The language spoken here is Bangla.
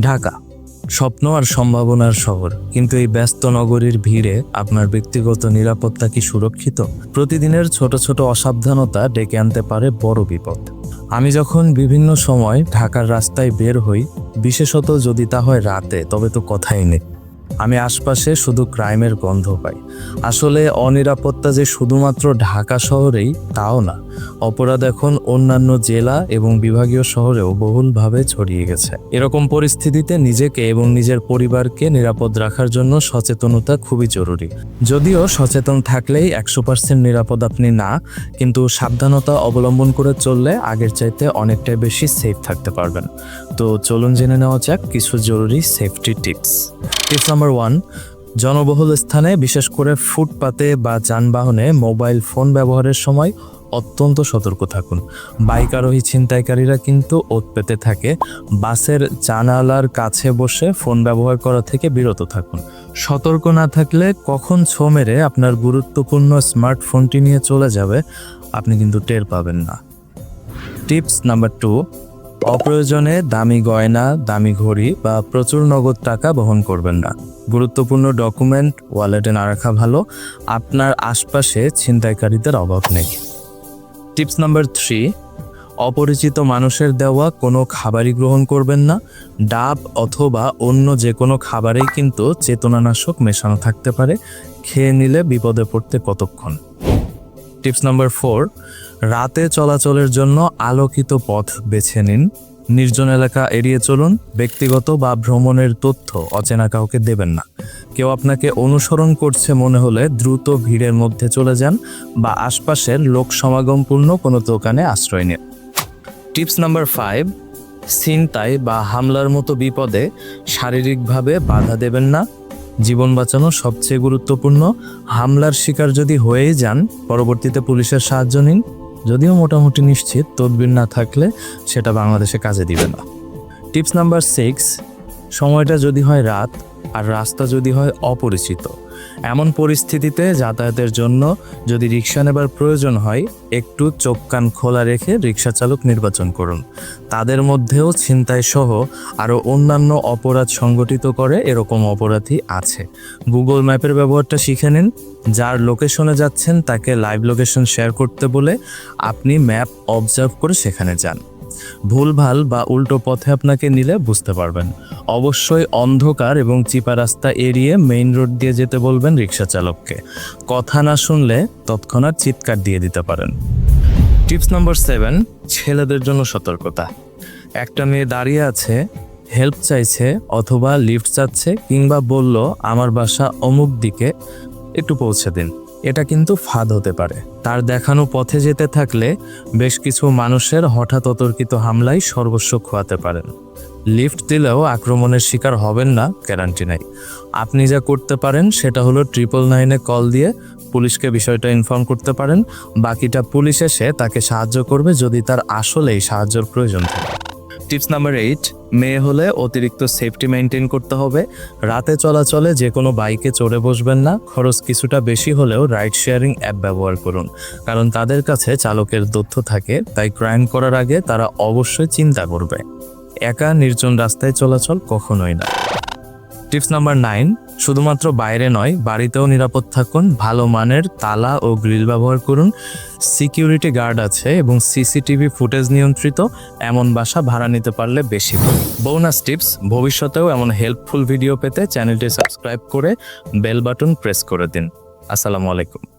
ঢাকা, স্বপ্ন আর সম্ভাবনার শহর। কিন্তু এই ব্যস্ত নগরীর ভিড়ে আপনার ব্যক্তিগত নিরাপত্তা কি সুরক্ষিত? প্রতিদিনের ছোট ছোট অসাবধানতা ডেকে আনতে পারে বড় বিপদ। আমি যখন বিভিন্ন সময় ঢাকার রাস্তায় বের হই, বিশেষত যদি তা হয় রাতে, তবে তো কথাই নেই। আমি আশপাশে শুধু ক্রাইমের গন্ধ পাই। আসলে অনিরাপত্তা যে শুধুমাত্র ঢাকা শহরেই, তাও না। অপরাধ এখন অন্যান্য জেলা এবং বিভাগীয় শহরেও বহুলভাবে ছড়িয়ে গেছে। এরকম পরিস্থিতিতে নিজেকে এবং নিজের পরিবারকে নিরাপদ রাখার জন্য সচেতনতা খুবই জরুরি। যদিও সচেতন থাকলেই একশো পার্সেন্ট নিরাপদ আপনি না, কিন্তু সাবধানতা অবলম্বন করে চললে আগের চাইতে অনেকটাই বেশি সেফ থাকতে পারবেন। তো চলুন জেনে নেওয়া যাক কিছু জরুরি safety tips tips number one, জনবহুল স্থানে বিশেষ করে ফুটপাতে বা যানবাহনে মোবাইল ফোন ব্যবহারের সময় অত্যন্ত সতর্ক থাকুন। বাইক আরোহী ছিনতাইকারীরা কিন্তু ওত পেতে থাকে। বাসের জানালার কাছে বসে ফোন ব্যবহার করা থেকে বিরত থাকুন। সতর্ক না থাকলে কখন ছো মেরে আপনার গুরুত্বপূর্ণ স্মার্টফোনটি নিয়ে চলে যাবে, আপনি কিন্তু টের পাবেন না। টিপস নাম্বার টু অপ্রয়োজনে দামি গয়না, দামি ঘড়ি বা প্রচুর নগদ টাকা বহন করবেন না। গুরুত্বপূর্ণ ডকুমেন্ট, ওয়ালেটে না রাখা ভালো, আপনার আশপাশে ছিনতাইকারীদের অভাব নেই। টিপস নাম্বার থ্রি, অপরিচিত মানুষের দেওয়া কোনো খাবারই গ্রহণ করবেন না, ডাব অথবা অন্য যে কোনো খাবারেই কিন্তু চেতনানাশক মেশানো থাকতে পারে, খেয়ে নিলে বিপদে পড়তে কতক্ষণ? টিপস নাম্বার ফোর, রাতে চলাচলের জন্য আলোকিত পথ বেছে নিন। নির্জন এলাকা এড়িয়ে চলুন, ব্যক্তিগত বা ভ্রমণের তথ্য অচেনা কাউকে দেবেন না। কেউ আপনাকে অনুসরণ করছে মনে হলে দ্রুত ভিড়ের মধ্যে চলে যান বা আশপাশের লোক সমাগমপূর্ণ কোনো দোকানে আশ্রয় নিন। টিপস নাম্বার ফাইভ, ছিনতাই বা হামলার মতো বিপদে শারীরিকভাবে বাধা দেবেন না। জীবন বাঁচানো সবচেয়ে গুরুত্বপূর্ণ। হামলার শিকার যদি হয়েই যান, পরবর্তীতে পুলিশের সাহায্য নিন। যদিও মোটামুটি নিশ্চিত তদবির না থাকলে সেটা বাংলাদেশে কাজে দিবে না। টিপস নাম্বার সিক্স, সময়টা যদি হয় রাত আর রাস্তা যদি হয় অপরিচিত। এমন পরিস্থিতিতে যাতায়াতের জন্য যদি রিক্সা নেবার প্রয়োজন হয়, একটু চোখ কান খোলা রেখে রিক্সা চালক নির্বাচন করুন। তাদের মধ্যেও ছিনতাই সহ আরও অন্যান্য অপরাধ সংগঠিত করে এরকম অপরাধী আছে। গুগল ম্যাপের ব্যবহারটা শিখে নিন। যার লোকেশনে যাচ্ছেন তাকে লাইভ লোকেশন শেয়ার করতে বলে আপনি ম্যাপ অবজার্ভ করে সেখানে যান। ভুলভাল বা উল্টো পথে আপনাকে নিলে বুঝতে পারবেন। অবশ্যই অন্ধকার এবং চিপা রাস্তা এড়িয়ে মেইন রোড দিয়ে যেতে বলবেন রিক্সা চালককে। কথা না শুনলে তৎক্ষণাৎ চিৎকার দিয়ে দিতে পারেন। টিপস নম্বর সেভেন, ছেলেদের জন্য সতর্কতা। একটা মেয়ে দাঁড়িয়ে আছে, হেল্প চাইছে অথবা লিফট চাচ্ছে কিংবা বলল, আমার বাসা অমুক দিকে, একটু পৌঁছে দিন। এটা কিন্তু ফাঁদ হতে পারে। তার দেখানো পথে যেতে থাকলে বেশ কিছু মানুষের হঠাৎ অতর্কিত হামলায় সর্বস্ব খোয়াতে পারেন। লিফট দিলেও আক্রমণের শিকার হবেন না গ্যারান্টি নাই। আপনি যা করতে পারেন, সেটা হলো ট্রিপল নাইনে কল দিয়ে পুলিশকে বিষয়টা ইনফর্ম করতে পারেন। বাকিটা পুলিশ এসে তাকে সাহায্য করবে যদি তার আসলেই সাহায্যের প্রয়োজন থাকে। টিপস নাম্বার এইট মেয়ে হলে অতিরিক্ত সেফটি মেনটেন করতে হবে। রাতে চলাচলে যে কোনো বাইকে চড়ে বসবেন না। খরচ কিছুটা বেশি হলেও রাইড শেয়ারিং অ্যাপ ব্যবহার করুন। কারণ তাদের কাছে চালকের তথ্য থাকে, তাই ক্রাইম করার আগে তারা অবশ্যই চিন্তা করবে। একা নির্জন রাস্তায় চলাচল কখনোই না। টিপস নাম্বার নাইন, শুধুমাত্র বাইরে নয়, বাড়িতেও নিরাপদ থাকুন, ভালো মানের তালা ও গ্রিল ব্যবহার করুন। সিকিউরিটি গার্ড আছে এবং সিসিটিভি ফুটেজ নিয়ন্ত্রিত, এমন বাসা ভাড়া নিতে পারলে বেশি। বোনাস টিপস, ভবিষ্যতেও এমন হেল্পফুল ভিডিও পেতে চ্যানেলটি সাবস্ক্রাইব করে বেল বাটন প্রেস করে দিন। আসসালামু আলাইকুম।